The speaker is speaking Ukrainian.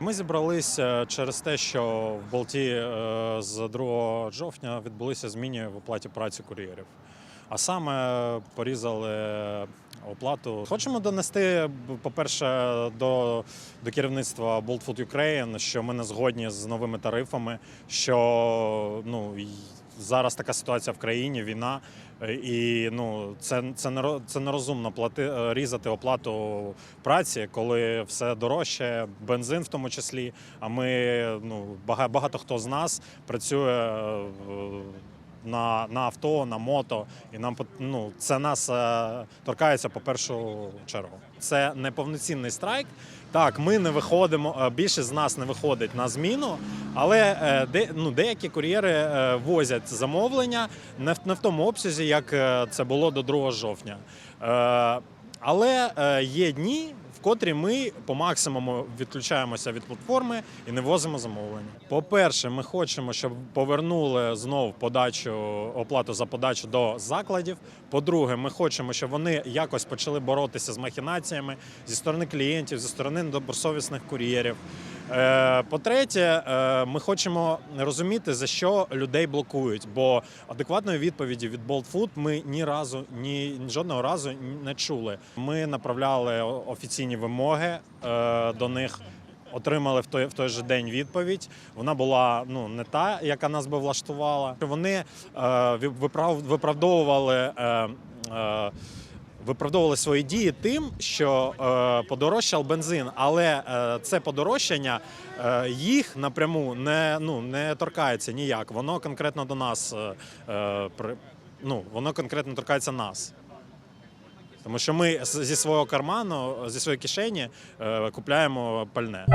Ми зібралися через те, що в Болті е, з 2 жовтня відбулися зміни в оплаті праці кур'єрів. А саме порізали оплату. Хочемо донести, по-перше, до, до керівництва Bolt Food Ukraine, що ми не згодні з новими тарифами, що ну, зараз така ситуація в країні, війна, е, і ну, це, це, не це нерозумно плати, е, різати оплату праці, коли все дорожче, бензин в тому числі. А ми ну багато, багато хто з нас працює е, на, на авто, на мото, і нам ну, це нас е, торкається по першу чергу. Це не повноцінний страйк. Так, ми не виходимо. е, Більшість з нас не виходить на зміну, але е, де, ну, деякі кур'єри е, возять замовлення не в, не в тому обсязі, як це було до 2 жовтня. Але е, є дні, в котрі ми по максимуму відключаємося від платформи і не возимо замовлення. По-перше, ми хочемо, щоб повернули знов подачу оплату за подачу до закладів. По-друге, ми хочемо, щоб вони якось почали боротися з махінаціями зі сторони клієнтів, зі сторони недобросовісних кур'єрів. Е, По-третє, е, ми хочемо розуміти, за що людей блокують, бо адекватної відповіді від Bolt Food ми ні разу, ні жодного разу не чули. Ми направляли офіційні вимоги е, до них. Отримали в той в той же день відповідь. Вона була ну не та, яка нас би влаштувала. Вони е, виправ- виправдовували. Е, е, виправдовували свої дії тим, що е, подорожчав бензин, але е, це подорожчання е, їх напряму не, ну, не торкається ніяк. Воно конкретно до нас е, е, при, ну, воно конкретно торкається нас. Тому що ми зі свого карману, зі своєї кишені е, купляємо пальне.